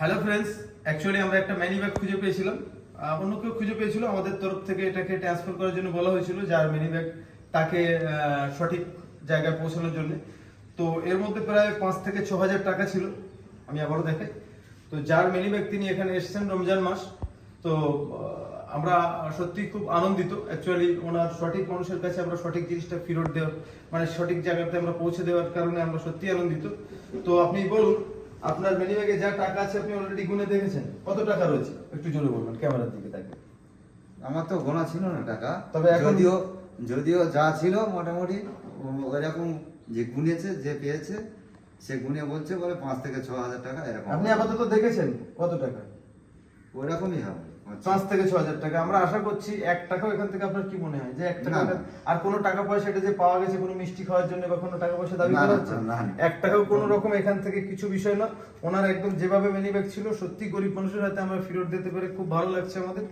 Hello friends actually আমরা একটা many bag খুঁজে পেয়েছিলাম। অন্য কেউ খুঁজে পেয়েছিল, আমাদের তরফ থেকে এটাকে ট্রান্সফার করার জন্য বলা হয়েছিল, যার ম্যানি ব্যাগ তাকে সঠিক জায়গায় পৌঁছানোর জন্য। তো এর মধ্যে প্রায় পাঁচ থেকে ছ হাজার টাকা ছিল, আমি আবারও দেখাই। তো যার ম্যানি ব্যাগ তিনি এখানে এসেছেন রমজান মাস, তো আমরা সত্যি খুব আনন্দিত। অ্যাকচুয়ালি ওনার সঠিক মানুষের কাছে আমরা সঠিক জিনিসটা ফেরত দেওয়ার মানে সঠিক জায়গাতে আমরা পৌঁছে দেওয়ার কারণে আমরা সত্যি আনন্দিত। তো আপনি বলুন আপনার মেনি ব্যাগে যা টাকা আছে আপনি অলরেডি গুনে দেখেছেন কত টাকা রয়েছে? একটু জোরে বলবেন ক্যামেরার দিকে তাকে আমার তো গোনা ছিল না টাকা। তবে যদিও যদিও যা ছিল মোটামুটি এরকম যে গুনেছে যে পেয়েছে সে গুনে বলছে বলে পাঁচ থেকে ছ হাজার টাকা এরকম। আপনি আপাতত দেখেছেন কত টাকা? ওইরকমই হবে। পাঁচ থেকে ছ হাজার টাকা। আমরা আশা করছি এক টাকাও এখান থেকে আপনার কি মনে হয়? যে এক টাকা। আর কোনো টাকা পয়সা এটা যে পাওয়া গেছে কোনো মিষ্টি খাওয়ার জন্য বা কোনো টাকা পয়সা দাবি করা হচ্ছে। এক টাকাও কোনো রকম এখান থেকে কিছু বিষয় না। ওনার একদম যেভাবে মেনি ব্যাগ ছিল সত্যি গরিব মানুষের হাতে আমরা ফেরত দিতে পেরে খুব ভালো লাগছে আমাদের।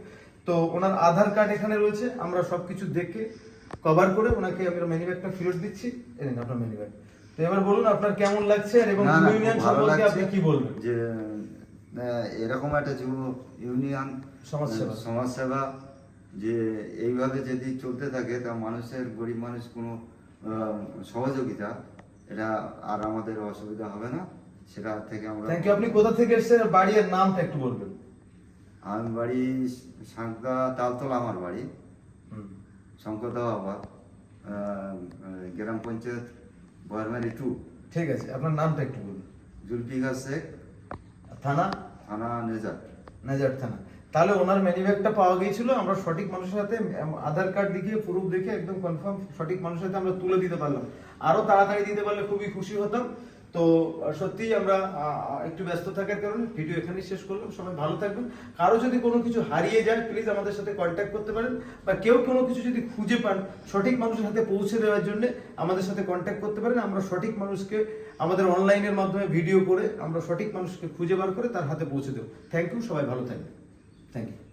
তো ওনার আধার কার্ড এখানে রয়েছে আমরা সবকিছু দেখে কভার করে ওনাকে আমরা মেনি ব্যাগটা ফেরত দিচ্ছি। এনেন আপনার মেনি ব্যাগ তো এবার বলুন আপনার কেমন লাগছে আর এবং ইউনিয়ন সম্পর্কে আপনি কি বলবেন? যে এরকম একটা যুব ইউনিয়ন সমাজসেবা। সমাজসেবা যে এইভাবে যদি চলতে থাকে তা মানুষের গরিব মানুষ কোনো সহযোগিতা এটা আর আমাদের অসুবিধা হবে না। সেটা থেকে আমরা থ্যাংক ইউ আপনি কোথা থেকে এসেছেন? বাড়ির নামটা একটু বলবেন। আমি বাড়ি সাঁকদা তালতলা আমার বাড়ি। শঙ্করদা বাবা গ্রাম পঞ্চায়েত বয়ারমারি টু ঠিক আছে আপনার নামটা একটু বলুন। জুলফিকার শেখ। থানা? থানা নেজার। নেজার থানা। তাহলে ওনার ম্যানিব্যাগটা পাওয়া গিয়েছিল আমরা সঠিক মানুষের সাথে আধার কার্ড দেখিয়ে প্রুফ দেখে একদম কনফার্ম সঠিক মানুষের সাথে আমরা তুলে দিতে পারলাম। আরও তাড়াতাড়ি দিতে পারলে খুবই খুশি হতাম। তো আহ, সত্যিই আমরা একটু ব্যস্ত থাকার কারণে ভিডিও এখানেই শেষ করলাম। সবাই ভালো থাকবেন। কারও যদি কোনো কিছু হারিয়ে যায় প্লিজ আমাদের সাথে কন্ট্যাক্ট করতে পারেন। বা কেউ কোনো কিছু যদি খুঁজে পান সঠিক মানুষের হাতে পৌঁছে দেওয়ার জন্য আমাদের সাথে কন্ট্যাক্ট করতে পারেন। আমরা সঠিক মানুষকে আমাদের অনলাইনের মাধ্যমে ভিডিও করে আমরা সঠিক মানুষকে খুঁজে বার করে তার হাতে পৌঁছে দেবো। থ্যাংক ইউ সবাই ভালো থাকবেন। Thank you